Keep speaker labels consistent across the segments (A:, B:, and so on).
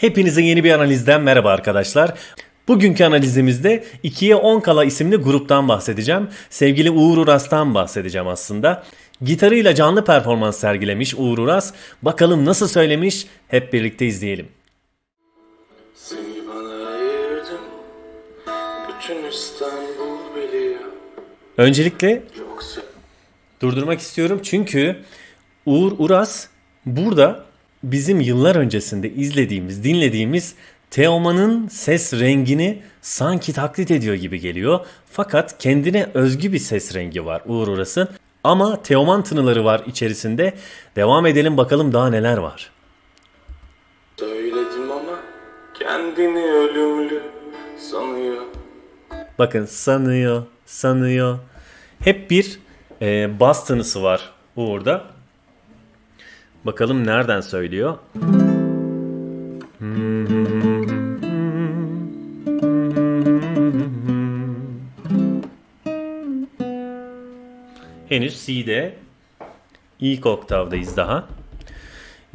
A: Hepinize yeni bir analizden merhaba arkadaşlar. Bugünkü analizimizde 2'ye 10 kala isimli gruptan bahsedeceğim. Sevgili Uğur Uras'tan bahsedeceğim aslında. Gitarıyla canlı performans sergilemiş Uğur Uras. Bakalım nasıl söylemiş hep birlikte izleyelim.
B: Seni bana ayırdın Bütün İstanbul biliyor
A: Öncelikle durdurmak istiyorum çünkü Uğur Uras burada bizim yıllar öncesinde izlediğimiz, dinlediğimiz Teoman'ın ses rengini sanki taklit ediyor gibi geliyor. Fakat kendine özgü bir ses rengi var Uğur Uras'ın. Ama Teoman tınıları var içerisinde. Devam edelim bakalım daha neler var.
B: Söyledim ama Kendini ölümlü sanıyor
A: Bakın sanıyor, sanıyor. Hep bir e, bas tınısı var Uğur'da. Bakalım nereden söylüyor. Henüz C'de ilk oktavdayız daha.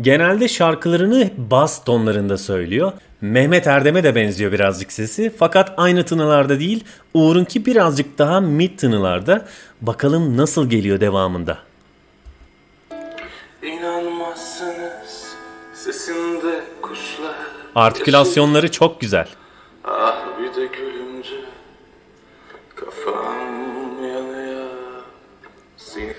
A: Genelde şarkılarını bas tonlarında söylüyor. Mehmet Erdem'e de benziyor birazcık sesi. Fakat aynı tınılarda değil. Uğur'unki birazcık daha mid tınılarda. Bakalım nasıl geliyor devamında.
B: Kuşlar
A: Artikülasyonları çok güzel.
B: Ah bir de gülünce Kafam yanıyor Seni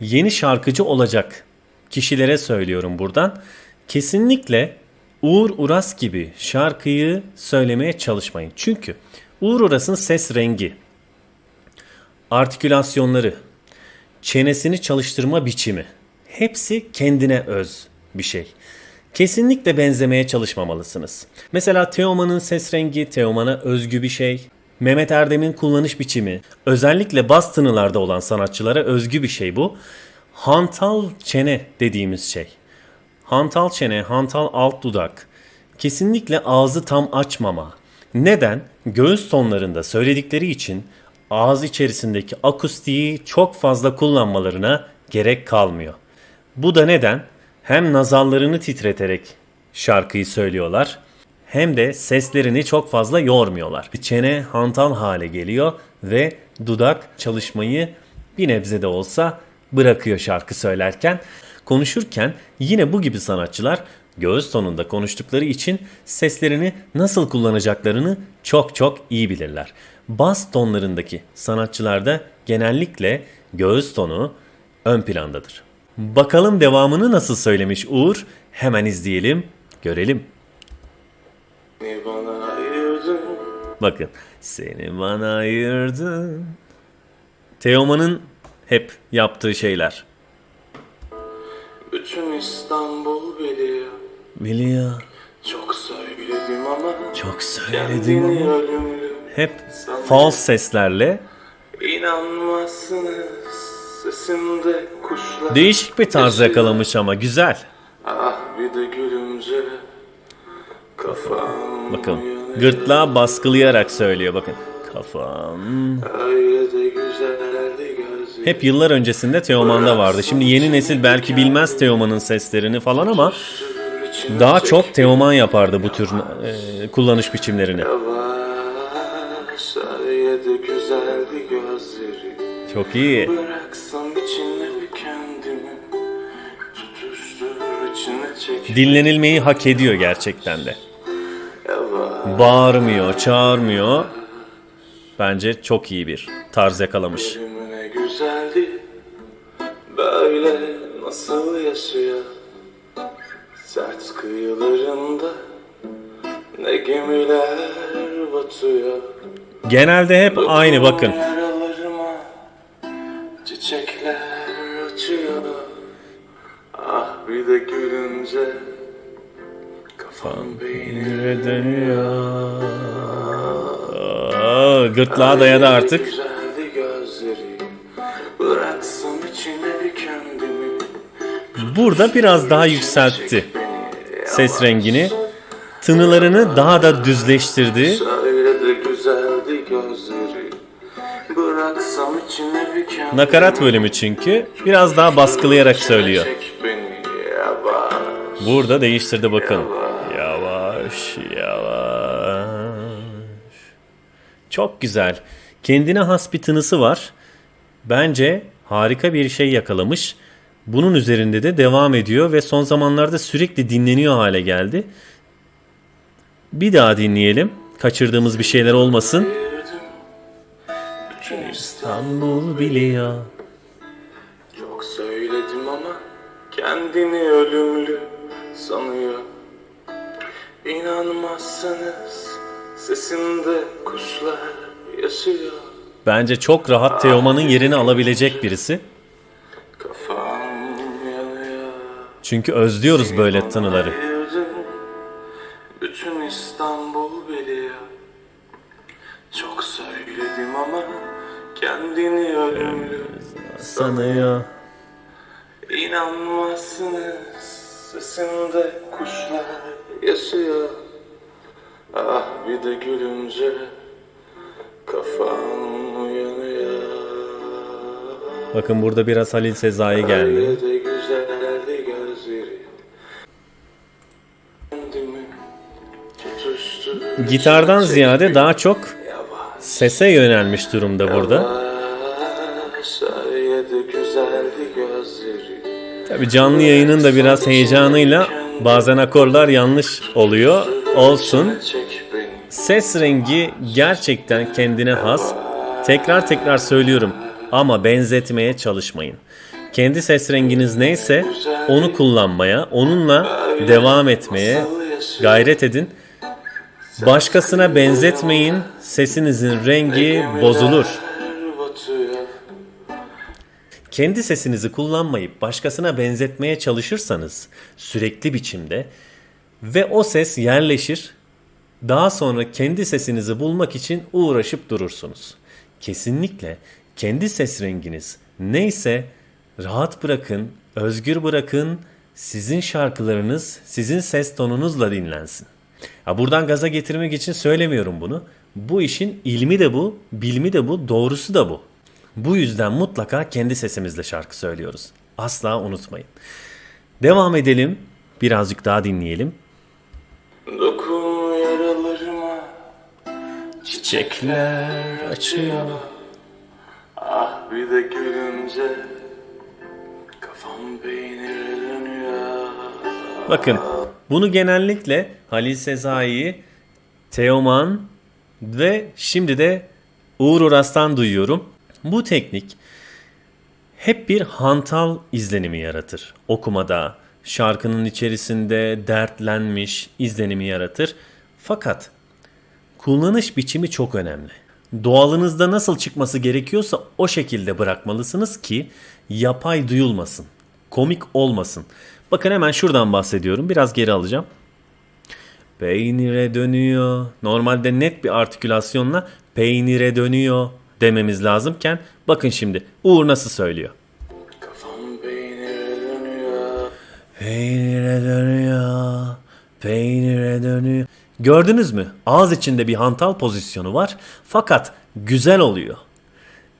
A: Yeni şarkıcı olacak kişilere söylüyorum buradan. Kesinlikle Uğur Uras gibi şarkıyı söylemeye çalışmayın. Çünkü Uğur Uras'ın ses rengi, artikülasyonları, çenesini çalıştırma biçimi hepsi kendine öz bir şey. Kesinlikle benzemeye çalışmamalısınız. Mesela Teoman'ın ses rengi Teoman'a özgü bir şey. Mehmet Erdem'in kullanış biçimi, özellikle bas tınılarda olan sanatçılara özgü bir şey bu. Hantal çene dediğimiz şey. Hantal çene, hantal alt dudak. Kesinlikle ağzı tam açmama. Neden? Göğüs tonlarında söyledikleri için ağız içerisindeki akustiği çok fazla kullanmalarına gerek kalmıyor. Bu da neden? Hem nazallarını titreterek şarkıyı söylüyorlar hem de seslerini çok fazla yormuyorlar. Çene hantal hale geliyor ve dudak çalışmayı bir nebze de olsa bırakıyor şarkı söylerken. Konuşurken yine bu gibi sanatçılar göğüs tonunda konuştukları için seslerini nasıl kullanacaklarını çok çok iyi bilirler. Bas tonlarındaki sanatçılarda genellikle göğüs tonu ön plandadır. Bakalım devamını nasıl söylemiş Uğur? Hemen izleyelim, görelim. Bakın. Seni bana ayırdın. Teoman'ın hep yaptığı şeyler.
B: Bütün İstanbul biliyor
A: Biliyor.
B: Çok söyledim ama
A: Çok söyledim
B: Kendini
A: ama.
B: ölümlü
A: Hep false seslerle.
B: İnanmazsınız
A: Değişik bir tarz yakalamış ama güzel.
B: Ah bir de gülünce Kafam
A: Bakın gırtlağı baskılayarak söylüyor bakın. Kafam. Hep yıllar öncesinde Teoman'da vardı. Şimdi yeni nesil belki bilmez Teoman'ın seslerini falan ama daha çok Teoman yapardı bu tür e, kullanış biçimlerini.
B: Yavaş güzeldi gözleri
A: Çok iyi. Dinlenilmeyi hak ediyor gerçekten de. Bağırmıyor, çağırmıyor. Bence çok iyi bir tarz yakalamış.
B: Böyle nasıl yaşıyor Sert kıyılarında Ne gemiler batıyor
A: Genelde hep aynı bakın.
B: Çiçekler açıyor Ah bir de gülünce Kafam beynime
A: dönüyor. Aa, gırtlağa dayadı artık.
B: Güzeldi gözleri Bıraksam içine bir kendimi
A: Burada biraz daha yükseltti ses rengini. Tınılarını daha da düzleştirdi. Nakarat bölümü çünkü biraz daha baskılayarak söylüyor. Burada değiştirdi bakın. Yavaş yavaş. Çok güzel. Kendine has bir tınısı var. Bence harika bir şey yakalamış. Bunun üzerinde de devam ediyor ve son zamanlarda sürekli dinleniyor hale geldi. Bir daha dinleyelim. Kaçırdığımız bir şeyler olmasın.
B: İstanbul
A: biliyor.
B: Çok söyledim ama kendini ölümlü sanıyor İnanmazsanız sesinde kuşlar yaşıyor
A: Bence çok rahat Teoman'ın yerini alabilecek birisi.
B: Kafam yanıyor
A: Çünkü özlüyoruz böyle tınıları. Sanıyor.
B: İnanmazsınız sesinde kuşlar yaşıyor Ah bir de gülünce kafam uyanıyor
A: Bakın burada biraz Halil Sezai geldi.
B: Öyle de güzeldi gözleri Kendimi tutuştu
A: Gitardan ziyade daha çok sese yönelmiş durumda burada.
B: yavaş
A: Tabi canlı yayının da biraz heyecanıyla bazen akorlar yanlış oluyor. Olsun. Ses rengi gerçekten kendine has. Tekrar tekrar söylüyorum ama benzetmeye çalışmayın. Kendi ses renginiz neyse onu kullanmaya, onunla devam etmeye gayret edin. Başkasına benzetmeyin. Sesinizin rengi bozulur. Kendi sesinizi kullanmayıp başkasına benzetmeye çalışırsanız sürekli biçimde ve o ses yerleşir. Daha sonra kendi sesinizi bulmak için uğraşıp durursunuz. Kesinlikle kendi ses renginiz neyse rahat bırakın, özgür bırakın. Sizin şarkılarınız sizin ses tonunuzla dinlensin. Ha buradan gaza getirmek için söylemiyorum bunu. Bu işin ilmi de bu, bilimi de bu, doğrusu da bu. Bu yüzden mutlaka kendi sesimizle şarkı söylüyoruz. Asla unutmayın. Devam edelim. Birazcık daha dinleyelim.
B: Dokun yaralarıma
A: Çiçekler açıyor.
B: Ah bir de gülünce Kafam dönüyor
A: Bakın bunu genellikle Halil Sezai, Teoman ve şimdi de Uğur Uras'tan duyuyorum. Bu teknik hep bir hantal izlenimi yaratır. Okumada, şarkının içerisinde dertlenmiş izlenimi yaratır. Fakat kullanış biçimi çok önemli. Doğalınızda nasıl çıkması gerekiyorsa o şekilde bırakmalısınız ki yapay duyulmasın. Komik olmasın. Bakın hemen şuradan bahsediyorum. Biraz geri alacağım. Peynire dönüyor. Normalde net bir artikülasyonla peynire dönüyor dememiz lazımken bakın şimdi Uğur nasıl söylüyor.
B: Kafam peynire dönüyor
A: Peynire dönüyor. Peynire dönüyor. Gördünüz mü? Ağız içinde bir hantal pozisyonu var. Fakat güzel oluyor.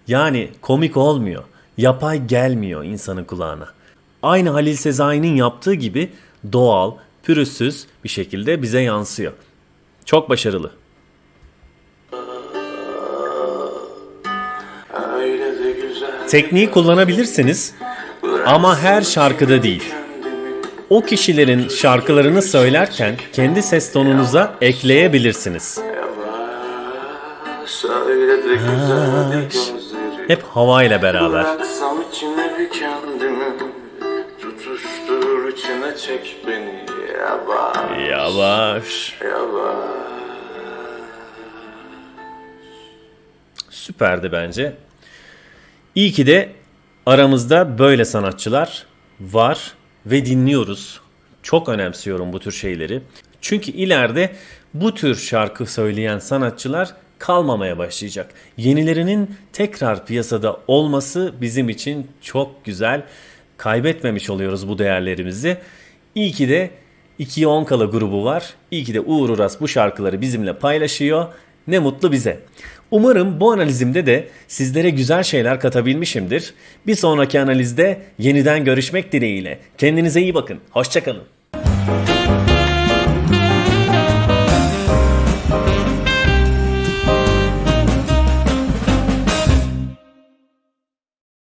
A: Yani komik olmuyor. Yapay gelmiyor insanın kulağına. Aynı Halil Sezai'nin yaptığı gibi doğal, pürüzsüz bir şekilde bize yansıyor. Çok başarılı. Tekniği kullanabilirsiniz ama her şarkıda değil. O kişilerin şarkılarını söylerken kendi ses tonunuza ekleyebilirsiniz.
B: Gözleri
A: Hep beraber.
B: Çek beni Yavaş
A: Yavaş.
B: Yavaş
A: Süperdi bence. İyi ki de aramızda böyle sanatçılar var ve dinliyoruz. Çok önemsiyorum bu tür şeyleri. Çünkü ileride bu tür şarkı söyleyen sanatçılar kalmamaya başlayacak. Yenilerinin tekrar piyasada olması bizim için çok güzel. Kaybetmemiş oluyoruz bu değerlerimizi. İyi ki de 2'ye 10 kala grubu var. İyi ki de Uğur Uras bu şarkıları bizimle paylaşıyor. Ne mutlu bize. Umarım bu analizimde de sizlere güzel şeyler katabilmişimdir. Bir sonraki analizde yeniden görüşmek dileğiyle. Kendinize iyi bakın. Hoşçakalın.